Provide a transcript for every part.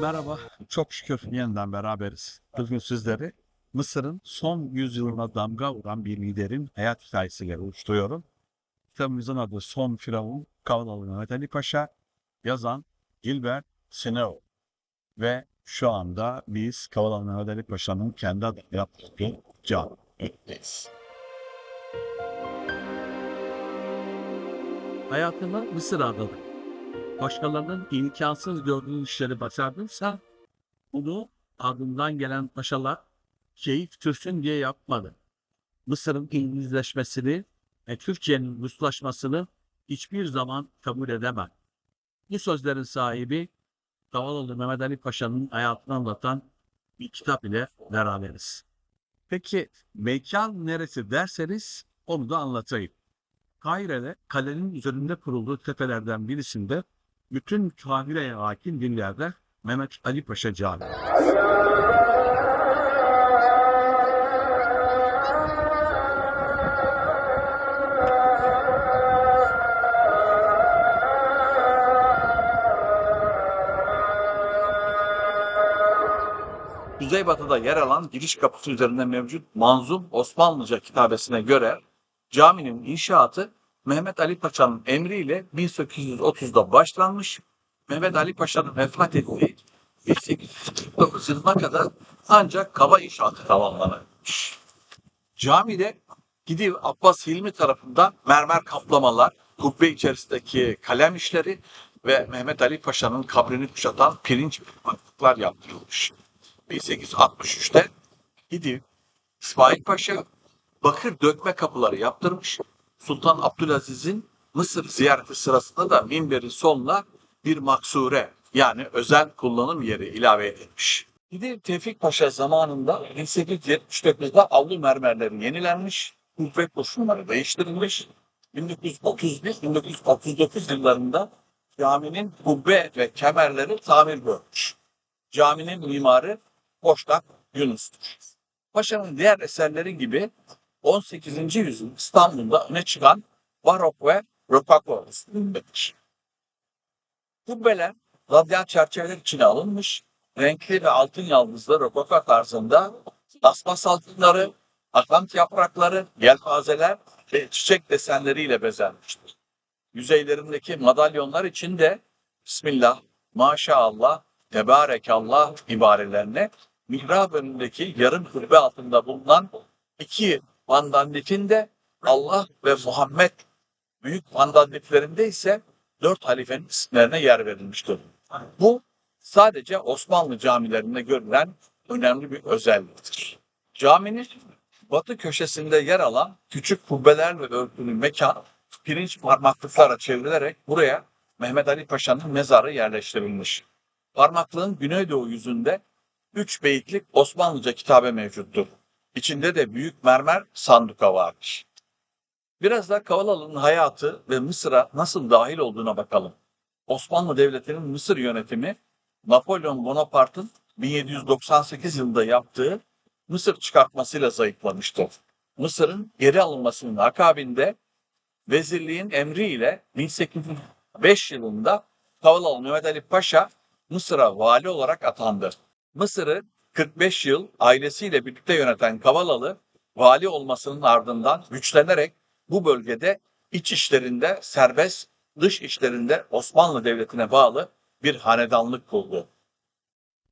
Merhaba, çok şükür yeniden beraberiz. Bugün sizleri Mısır'ın son yüzyılına damga vuran bir liderin hayat hikayesiyle oluşturuyorum. Kitabımızın adı Son Firavun Kavalalı Mehmet Ali Paşa, yazan Gilbert Sineo. Ve şu anda biz Kavalalı Mehmet Ali Paşa'nın kendi adına yaptığı camideyiz. Hayatını Mısır adadı başkalarının imkansız gördüğü işleri başardıysa bunu ardından gelen paşalar keyif sürsün diye yapmadı. Mısır'ın İngilizleşmesini ve Türkiye'nin Ruslaşmasını hiçbir zaman kabul edemem. Bu sözlerin sahibi Kavalalı Mehmet Ali Paşa'nın hayatını anlatan bir kitap ile beraberiz. Peki mekan neresi derseniz onu da anlatayım. Kahire'de kalenin üzerinde kurulduğu tepelerden birisinde bütün Kahire'ye hakim bir yerde Mehmet Ali Paşa Camii. Kuzeybatı'da yer alan giriş kapısı üzerinde mevcut Manzum Osmanlıca kitabesine göre caminin inşaatı Mehmet Ali Paşa'nın emriyle 1830'da başlanmış. Mehmet Ali Paşa'nın vefat ettiği 1849 yılına kadar ancak kaba inşaatı tamamlanmış. Camide Gidiv Abbas Hilmi tarafından mermer kaplamalar, kubbe içerisindeki kalem işleri ve Mehmet Ali Paşa'nın kabrini kuşatan pirinç parmaklıklar yaptırılmış. 1863'te Gidiv İsmail Paşa bakır dökme kapıları yaptırmış. Sultan Abdülaziz'in Mısır ziyareti sırasında da minberin sonuna bir maksure yani özel kullanım yeri ilave edilmiş. Gidiv Tevfik Paşa zamanında 1879'da avlu mermerleri yenilenmiş, kubbe koşulları değiştirilmiş. 1931-1939 yıllarında caminin kubbe ve kemerleri tamir görmüş. Caminin mimarı Boşnak Yunus'tur. Paşa'nın diğer eserleri gibi 18. yüzyıl İstanbul'da öne çıkan barok ve rokoko stilindedir. Kubbeler radyal çerçeveler içine alınmış, renkli ve altın yaldızlı rokoko tarzında aspas altınları, akant yaprakları, yelpazeler ve çiçek desenleriyle bezenmiştir. Yüzeylerindeki madalyonlar için de Bismillah, Maşallah, Tebarekallah ibarelerine mihrab önündeki yarım kulübe altında bulunan iki vandalifin de Allah ve Muhammed büyük vandaliflerinde ise dört halifenin isimlerine yer verilmiştir. Bu sadece Osmanlı camilerinde görülen önemli bir özelliktir. Caminin batı köşesinde yer alan küçük kubbelerle örtülü mekan pirinç parmaklıklara çevrilerek buraya Mehmet Ali Paşa'nın mezarı yerleştirilmiş. Parmaklığın güneydoğu yüzünde üç beyitlik Osmanlıca kitabe mevcuttur. İçinde de büyük mermer sanduka vardır. Biraz da Kavalalı'nın hayatı ve Mısır'a nasıl dahil olduğuna bakalım. Osmanlı Devleti'nin Mısır yönetimi Napolyon Bonaparte'ın 1798 yılında yaptığı Mısır çıkartmasıyla zayıflamıştır. Mısır'ın geri alınmasının akabinde vezirliğin emriyle 1805 yılında Kavalalı Mehmet Ali Paşa Mısır'a vali olarak atandı. Mısır'ı 45 yıl ailesiyle birlikte yöneten Kavalalı, vali olmasının ardından güçlenerek bu bölgede iç işlerinde serbest, dış işlerinde Osmanlı Devleti'ne bağlı bir hanedanlık kurdu.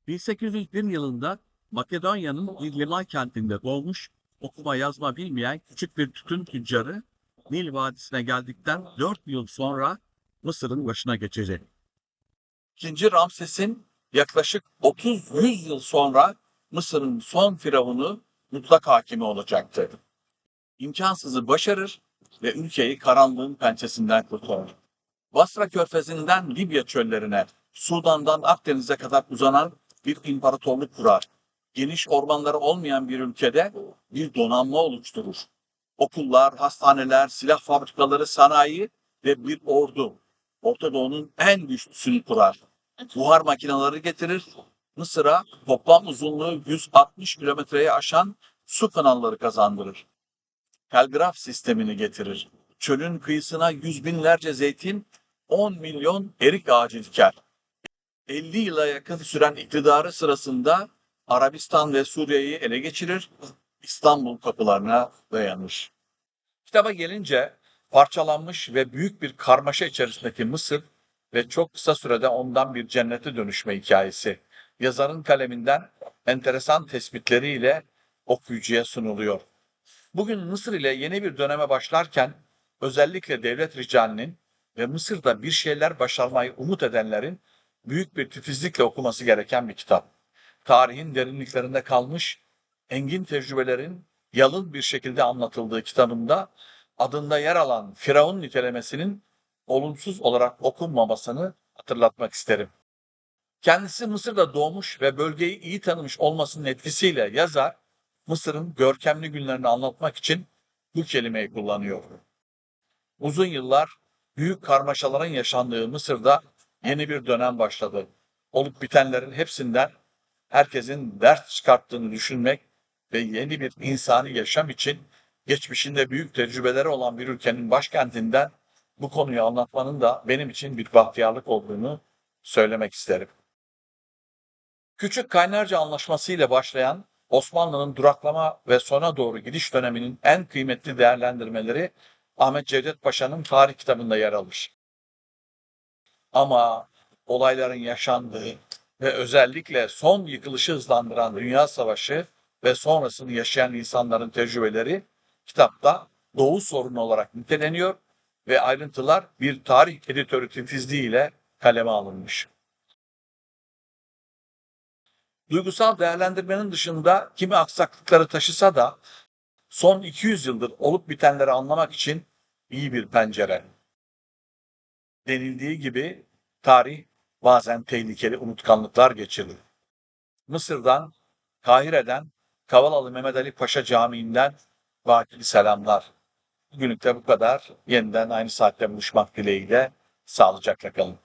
1801 yılında Makedonya'nın bir liman kentinde doğmuş, okuma yazma bilmeyen küçük bir tütün tüccarı Nil Vadisi'ne geldikten 4 yıl sonra Mısır'ın başına geçecek. İkinci Ramses'in yaklaşık 30-100 yıl sonra Mısır'ın son firavunu mutlak hakimi olacaktı. İmkansızı başarır ve ülkeyi karanlığın pençesinden kurtarır. Basra körfezinden Libya çöllerine, Sudan'dan Akdeniz'e kadar uzanan bir imparatorluk kurar. Geniş ormanları olmayan bir ülkede bir donanma oluşturur. Okullar, hastaneler, silah fabrikaları, sanayi ve bir ordu. Orta Doğu'nun en güçlüsünü kurar buhar makineleri getirir. Mısır'a toplam uzunluğu 160 kilometreye aşan su kanalları kazandırır. Telgraf sistemini getirir. Çölün kıyısına yüz binlerce zeytin, 10 milyon erik ağacı diker. 50 yıla yakın süren iktidarı sırasında Arabistan ve Suriye'yi ele geçirir, İstanbul kapılarına dayanır. Kitaba gelince parçalanmış ve büyük bir karmaşa içerisindeki Mısır ve çok kısa sürede ondan bir cennete dönüşme hikayesi. Yazarın kaleminden enteresan tespitleriyle okuyucuya sunuluyor. Bugün Mısır ile yeni bir döneme başlarken özellikle devlet ricalinin ve Mısır'da bir şeyler başarmayı umut edenlerin büyük bir titizlikle okuması gereken bir kitap. Tarihin derinliklerinde kalmış, engin tecrübelerin yalın bir şekilde anlatıldığı kitabında adında yer alan Firavun nitelemesinin olumsuz olarak okunmamasını hatırlatmak isterim. Kendisi Mısır'da doğmuş ve bölgeyi iyi tanımış olmasının etkisiyle yazar, Mısır'ın görkemli günlerini anlatmak için bu kelimeyi kullanıyor. Uzun yıllar büyük karmaşaların yaşandığı Mısır'da yeni bir dönem başladı. Olup bitenlerin hepsinden herkesin ders çıkarttığını düşünmek ve yeni bir insani yaşam için geçmişinde büyük tecrübeleri olan bir ülkenin başkentinden bu konuyu anlatmanın da benim için bir bahtiyarlık olduğunu söylemek isterim. Küçük Kaynarca Anlaşması ile başlayan Osmanlı'nın duraklama ve sona doğru gidiş döneminin en kıymetli değerlendirmeleri Ahmet Cevdet Paşa'nın tarih kitabında yer alır. Ama olayların yaşandığı ve özellikle son yıkılışı hızlandıran Dünya Savaşı ve sonrasını yaşayan insanların tecrübeleri kitapta Doğu sorunu olarak niteleniyor ve ayrıntılar bir tarih editörü titizliğiyle kaleme alınmış. Duygusal değerlendirmenin dışında kimi aksaklıkları taşısa da son 200 yıldır olup bitenleri anlamak için iyi bir pencere. Denildiği gibi tarih bazen tehlikeli unutkanlıklar geçirir. Mısır'dan, Kahire'den, Kavalalı Mehmet Ali Paşa Camii'nden vakili selamlar. Bugünlük de bu kadar. Yeniden aynı saatte buluşmak dileğiyle sağlıcakla kalın.